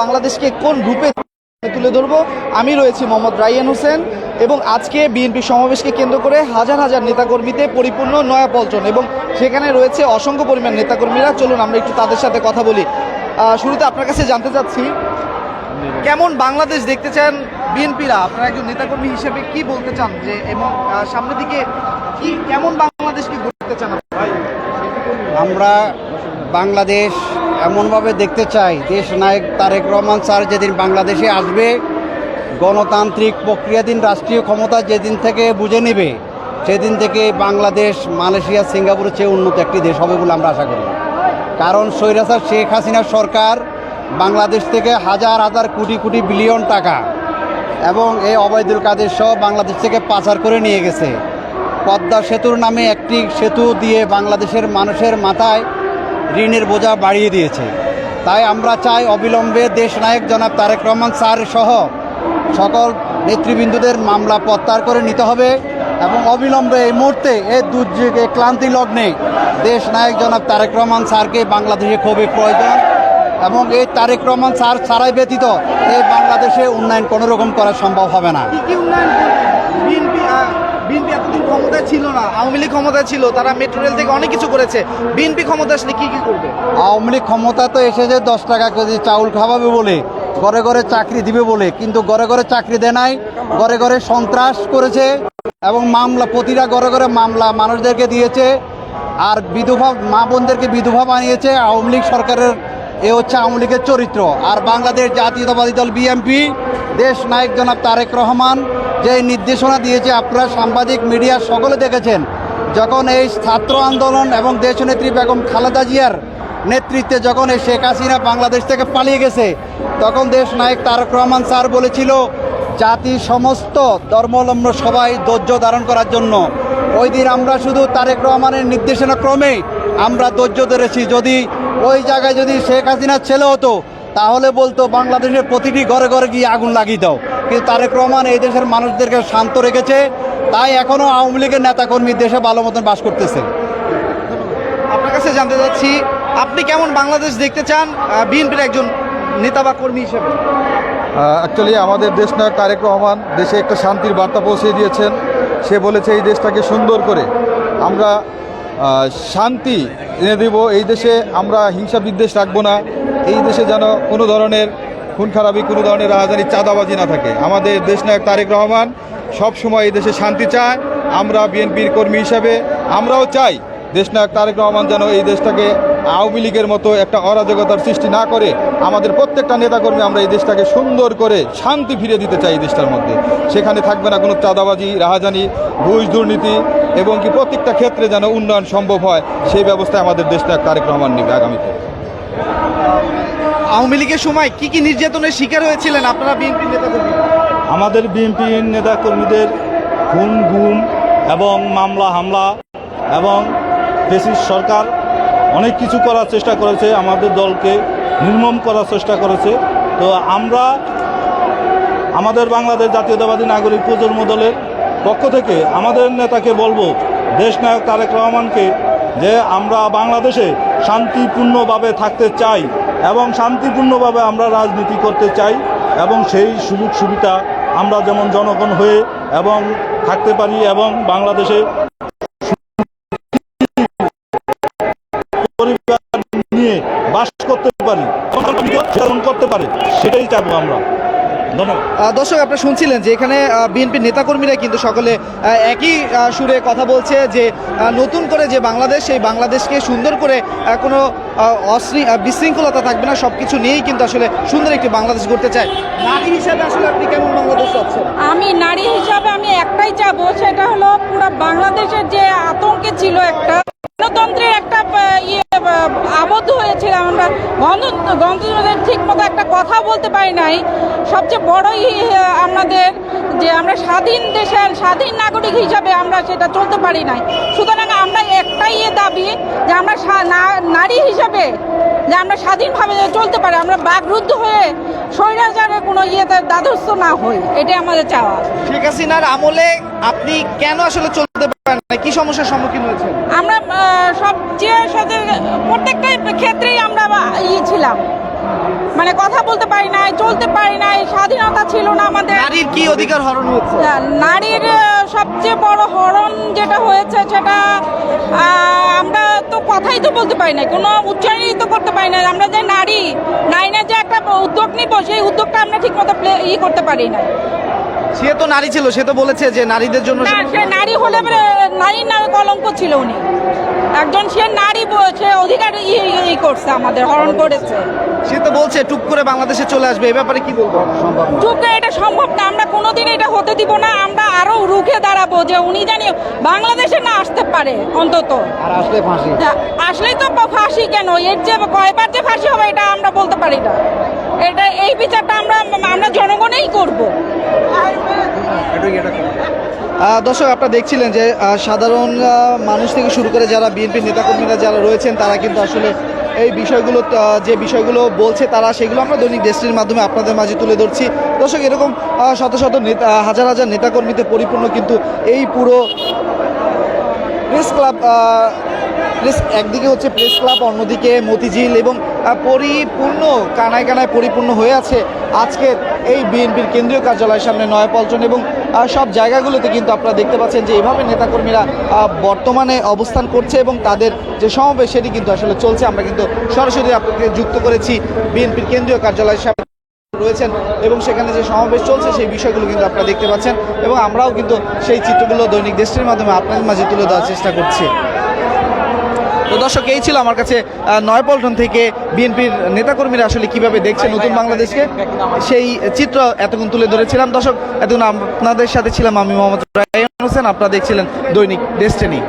বাংলাদেশকে কোন গ্রুপে তুলে ধরবো? আমি রয়েছি মোহাম্মদ রাইয়ান হোসেন এবং আজকে বিএনপি সমাবেশকে কেন্দ্র করে হাজার হাজার নেতাকর্মীতে পরিপূর্ণ নয়াপল্টন এবং সেখানে রয়েছে অসংখ্য পরিমাণ নেতাকর্মীরা। চলুন আমরা একটু তাদের সাথে কথা বলি। শুরুতে আপনার কাছে জানতে চাচ্ছি, কেমন বাংলাদেশ দেখতে চান বিএনপিরা? আপনারা একজন নেতাকর্মী হিসেবে কি বলতে চান যে, এবং সামনের দিকে কি, কেমন বাংলাদেশকে গড়তে চান? আমরা বাংলাদেশ এমনভাবে দেখতে চাই। দেশ নায়ক তারেক রহমান স্যার যেদিন বাংলাদেশে আসবে, গণতান্ত্রিক প্রক্রিয়াধীন রাষ্ট্রীয় ক্ষমতা যেদিন থেকে বুঝে নেবে, সেদিন থেকে বাংলাদেশ, মালয়েশিয়া সিঙ্গাপুরের চেয়ে উন্নত একটি দেশ হবে বলে আমরা আশা করি। কারণ স্বৈরাচার শেখ হাসিনার সরকার বাংলাদেশ থেকে হাজার হাজার কোটি কোটি বিলিয়ন টাকা এবং এই অবৈধুল কাদের সহ বাংলাদেশ থেকে পাচার করে নিয়ে গেছে। পদ্মা সেতুর নামে একটি সেতু দিয়ে বাংলাদেশের মানুষের মাথায় ঋণের বোঝা বাড়িয়ে দিয়েছে। তাই আমরা চাই অবিলম্বে দেশ নায়ক জনাব তারেক রহমান স্যার সহ সকল নেতৃবৃন্দুদের মামলা প্রত্যাহার করে নিতে হবে এবং অবিলম্বে এই মুহূর্তে এই দুর্যোগে ক্লান্তি লগ্নে দেশ নায়ক জনাব তারেক রহমান স্যারকে বাংলাদেশে খুবই প্রয়োজন এবং এই তারেক রহমান স্যার ছাড়াই ব্যতীত এই বাংলাদেশে উন্নয়ন কোনো রকম করা সম্ভব হবে না। কি কি উন্নয়ন বিএনপি বিএনপি এতদিন ক্ষমতায় ছিল না, আওয়ামী লীগ ক্ষমতায় ছিল, তারা মেট্রো রেল থেকে অনেক কিছু করেছে। বিএনপি ক্ষমতা আসলে কি কি করবে? আওয়ামী লীগ ক্ষমতা তো এসেছে দশ টাকা কেজি চাউল খাওয়াবে বলে, ঘরে ঘরে চাকরি দিবে বলে, কিন্তু ঘরে ঘরে চাকরি দেয় নাই, ঘরে ঘরে সন্ত্রাস করেছে এবং মামলা, প্রতিটা ঘরে ঘরে মামলা মানুষদেরকে দিয়েছে, আর বিধবা মা বোনদেরকে বিধবা বানিয়েছে, আওয়ামী লীগ সরকারের এ হচ্ছে আওয়ামী লীগের চরিত্র। আর বাংলাদেশ জাতীয়তাবাদী দল বিএমপি দেশ নায়ক জনাব তারেক রহমান যে নির্দেশনা দিয়েছে আপনারা সাংবাদিক, মিডিয়া সকলে দেখেছেন, যখন এই ছাত্র আন্দোলন এবং দেশনেত্রী বেগম খালেদা জিয়ার নেতৃত্বে যখন এই শেখ হাসিনা বাংলাদেশ থেকে পালিয়ে গেছে, তখন দেশ নায়ক তারক রহমান স্যার বলেছিল, জাতি সমস্ত ধর্মলম্ব সবাই ধৈর্য ধারণ করার জন্য। ওই দিন আমরা শুধু তারেক রহমানের নির্দেশনা ক্রমে আমরা ধৈর্য ধরেছি। যদি ওই জায়গায় যদি শেখ হাসিনার ছেলে হতো তাহলে বলতো বাংলাদেশের প্রতিটি ঘরে ঘরে গিয়ে আগুন লাগিয়ে দাও। কিন্তু তারেক রহমান এই দেশের মানুষদেরকে শান্ত রেখেছে তাই এখনও আওয়ামী লীগের নেতাকর্মী দেশে ভালো মতন বাস করতেছে। আপনার কাছে জানতে চাচ্ছি আপনি কেমন বাংলাদেশ দেখতে চান বিএনপির একজন নেতা বা কর্মী হিসেবে? অ্যাকচুয়ালি আমাদের দেশ নায়ক তারেক রহমান দেশে একটা শান্তির বার্তা পৌঁছে দিয়েছেন। সে বলেছে এই দেশটাকে সুন্দর করে আমরা শান্তি এনে দেব। এই দেশে আমরা হিংসা বিদ্বেষ রাখব না। এই দেশে যেন কোনো ধরনের খুন খারাপি কোনো ধরনের রাজধানী চাঁদাবাজি না থাকে। আমাদের দেশ নায়ক তারেক রহমান সবসময় এই দেশে শান্তি চায়। আমরা বিএনপির কর্মী হিসাবে আমরাও চাই দেশ নায়ক তারেক রহমান যেন এই দেশটাকে আওয়ামী লীগের মতো একটা অরাজকতার সৃষ্টি না করে আমাদের প্রত্যেকটা নেতাকর্মী আমরা এই দেশটাকে সুন্দর করে শান্তি ফিরে দিতে চাই এই দেশটার মধ্যে। সেখানে থাকবে না কোনো চাঁদাবাজি রাহাজানি ঘুষ দুর্নীতি এবং কি প্রত্যেকটা ক্ষেত্রে যেন উন্নয়ন সম্ভব হয় সেই ব্যবস্থায় আমাদের দেশনায়ক তারেক রহমান নেবে আগামীতে। আওয়ামী লীগের সময় কি কি নির্যাতনের শিকার হয়েছিলেন আপনারা বিএনপির নেতাকর্মী আমাদের বিএনপি নেতাকর্মীদের খুন গুম এবং মামলা হামলা এবং দেশের সরকার অনেক কিছু করার চেষ্টা করেছে, আমাদের দলকে নির্মম করার চেষ্টা করেছে। তো আমরা আমাদের বাংলাদেশ জাতীয়তাবাদী নাগরিক প্রজন্ম দলের পক্ষ থেকে আমাদের নেতাকে বলব দেশ নায়ক তারেক রহমানকে, যে আমরা বাংলাদেশে শান্তিপূর্ণভাবে থাকতে চাই এবং শান্তিপূর্ণভাবে আমরা রাজনীতি করতে চাই এবং সেই সুযোগ সুবিধা আমরা যেমন জনগণ হয়ে এবং থাকতে পারি এবং বাংলাদেশে পরিবার নিয়ে বাস করতে পারি পালন করতে পারে সেটাই চাবো আমরা। দর্শক আপনারা শুনছিলেন যে এখানে বিএনপির নেতাকর্মীরা কিন্তু সকলে একই সুরে কথা বলছে যে নতুন করে যে বাংলাদেশ সেই বাংলাদেশকে সুন্দর করে কোনো বিশৃঙ্খলতা থাকবে না সব কিছু নিয়েই কিন্তু আসলে সুন্দর একটি বাংলাদেশ গড়তে চায়। নারী হিসাবে আসলে আপনি কেমন বাংলাদেশ চাচ্ছেন আমি নারী হিসাবে আমি একটাই চাবো সেটা হলো পুরো বাংলাদেশের যে আতঙ্কে ছিল একটা গণতন্ত্রের একটা আবদ্ধ হয়েছিলাম। আমরা গণ- গণতন্ত্রের ঠিক মতো একটা কথা বলতে পারি নাই। সবচেয়ে বড়ই আমাদের যে আমরা স্বাধীন দেশের স্বাধীন নাগরিক হিসাবে আমরা সেটা চলতে পারি নাই। সুতরাং আমরা একটাই এ দাবি যে আমরা নারী হিসাবে যে আমরা স্বাধীনভাবে চলতে পারি আমরা বাকরুদ্ধ হয়ে স্বৈরাচারের কোনো ইয়েতে দ্বাদস্থ না হই। এটাই আমাদের চাওয়া। শেখ হাসিনার আমলে আপনি কেন আসলে চলতে পারেন কি সমস্যার সম্মুখীন হয়েছেন? আমরা আহ, সাথে প্রত্যেকটা ক্ষেত্রেই আমরা ই ছিলাম। মানে কথা বলতে পারি নাই চলতে পারি নাই স্বাধীনতা ছিল না আমাদের। নারীর কি অধিকার হরণ হচ্ছে নারীর সবচেয়ে বড় হরণ যেটা হয়েছে সেটা আমরা তো কথাই তো বলতে পারি না কোনো উচ্চারণই তো করতে পারি না আমরা যে নারী নারীরা যে একটা উদ্যোগ নিব সেই উদ্যোগটা আমরা ঠিক মতো ই করতে পারি না সে তো নারী ছিল সে তো বলেছে যে নারীদের জন্য নারী হলে নারীর নামে কলঙ্ক ছিল উনি। একজন সে নারী সে অধিকার ই ই করছে আমাদের হরণ করেছে। সে তো বলছে টুক করে বাংলাদেশে চলে আসবে। এ ব্যাপারে কি বলব? যুগে এটা সম্ভব না আমরা কোনোদিন এটা হতে দিব না আমরা আরও রুখে দাঁড়াবো যে উনি জানি বাংলাদেশে না আসতে পারে অন্তত। আর আসলে ফাঁসি? আসলেই তো ফাঁসি কেন? এর যে কয়বার যে ফাঁসি হবে এটা আমরা বলতে পারি না। এটা এই বিচারটা আমরা আমরা জনগণেই করব। দর্শক, আপনারা দেখছিলেন যে সাধারণ মানুষ থেকে শুরু করে যারা বিএনপি নেতাকর্মীরা যারা রয়েছেন, তারা কিন্তু আসলে এই বিষয়গুলো যে বিষয়গুলো বলছে তারা, সেগুলো আমরা দৈনিক দেশটির মাধ্যমে আপনাদের মাঝে তুলে ধরছি। দর্শক, এরকম শত শত নেতা, হাজার হাজার নেতাকর্মীতে পরিপূর্ণ কিন্তু এই পুরো প্রেস ক্লাব প্রেস, একদিকে হচ্ছে প্রেস ক্লাব, অন্যদিকে মতিঝিল এবং পরিপূর্ণ, কানায় কানায় পরিপূর্ণ হয়ে আছে আজকের এই বিএনপির কেন্দ্রীয় কার্যালয়ের সামনে নয়াপল্টন এবং সব জায়গাগুলোতে কিন্তু আপনারা দেখতে পাচ্ছেন যে এভাবে নেতাকর্মীরা বর্তমানে অবস্থান করছে এবং তাদের যে সমাবেশ সেটি কিন্তু আসলে চলছে। আমরা কিন্তু সরাসরি আপনাকে যুক্ত করেছি বিএনপির কেন্দ্রীয় কার্যালয়ের সামনে রয়েছেন এবং সেখানে যে সমাবেশ চলছে সেই বিষয়গুলো কিন্তু আপনারা দেখতে পাচ্ছেন এবং আমরাও কিন্তু সেই চিত্রগুলো দৈনিক দেশটির মাধ্যমে আপনাদের মাঝে তুলে দেওয়ার চেষ্টা করছি। তো দর্শক এই ছিল আমার কাছে আহ, নয়াপল্টন থেকে বিএনপির নেতাকর্মীরা আসলে কীভাবে দেখছে নতুন বাংলাদেশকে সেই চিত্র এতক্ষণ তুলে ধরেছিলাম। দর্শক এতক্ষণ আপনাদের সাথে ছিলাম আমি মোহাম্মদ রায়ন হোসেন আপনারা দেখছিলেন দৈনিক ডেস্টিনি